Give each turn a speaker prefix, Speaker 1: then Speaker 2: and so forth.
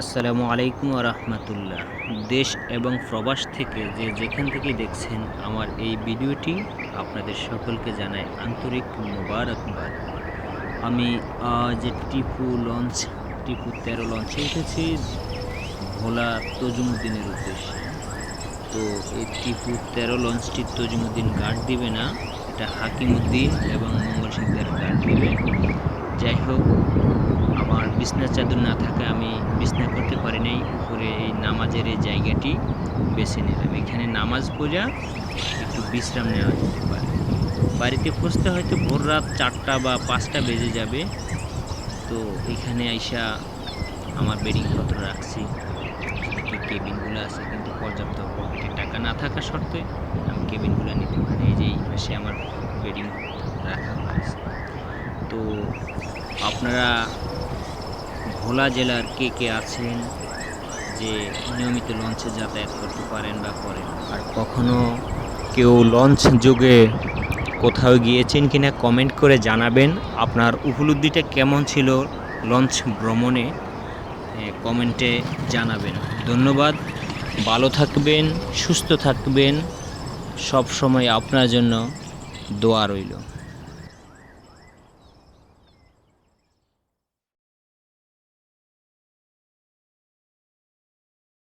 Speaker 1: আসসালামু আলাইকুম রহমতুল্লাহ। দেশ এবং প্রবাস থেকে যে যেখান থেকে দেখছেন আমার এই ভিডিওটি আপনাদের সকলকে জানাই আন্তরিক মোবারকবাদ। আমি আজ টিপু লঞ্চ, টিপু তেরো লঞ্চে উঠেছি, ভোলা তজুমুদ্দিনের উদ্দেশ্যে। তো এই টিপু তেরো লঞ্চটি তজুমুদ্দিন গার্ড দিবে না, এটা হাকিমুদ্দিন এবং মঙ্গল সিংদের গার্ড দিবে। যাই হোক আমার বিছনা চাদর না থাকা আমি বিছনা করতে পারি নাই। উপরে এই নামাজের এই জায়গাটি বেছে নিলাম। এখানে নামাজ পড়া একটু বিশ্রাম নেওয়া যেতে পারে। বাড়িতে পৌঁছতে হয়তো ভোর রাত চারটা বা পাঁচটা বেজে যাবে। তো এখানে আইসা আমার বেডিংপত্র রাখছি। কি কেবিনগুলো আছে, কিন্তু পর্যাপ্ত পকেটে টাকা না থাকা সত্ত্বে আমি কেবিনগুলো নিতে পারি। এই যে এই পাশে আমার বেডিং রাখা হয়েছে। তো আপনারা ভোলা জেলার কে কে আছেন যে নিয়মিত লঞ্চে যাতায়াত করতে পারেন বা করেন? আর কখনো কেউ লঞ্চ যুগে কোথাও গিয়েছেন কিনা কমেন্ট করে জানাবেন। আপনার উপলব্ধিটা কেমন ছিল লঞ্চ ভ্রমণে? কমেন্টে জানাবেন। ধন্যবাদ। ভালো থাকবেন, সুস্থ থাকবেন। সব সময় আপনার জন্য দোয়া রইল।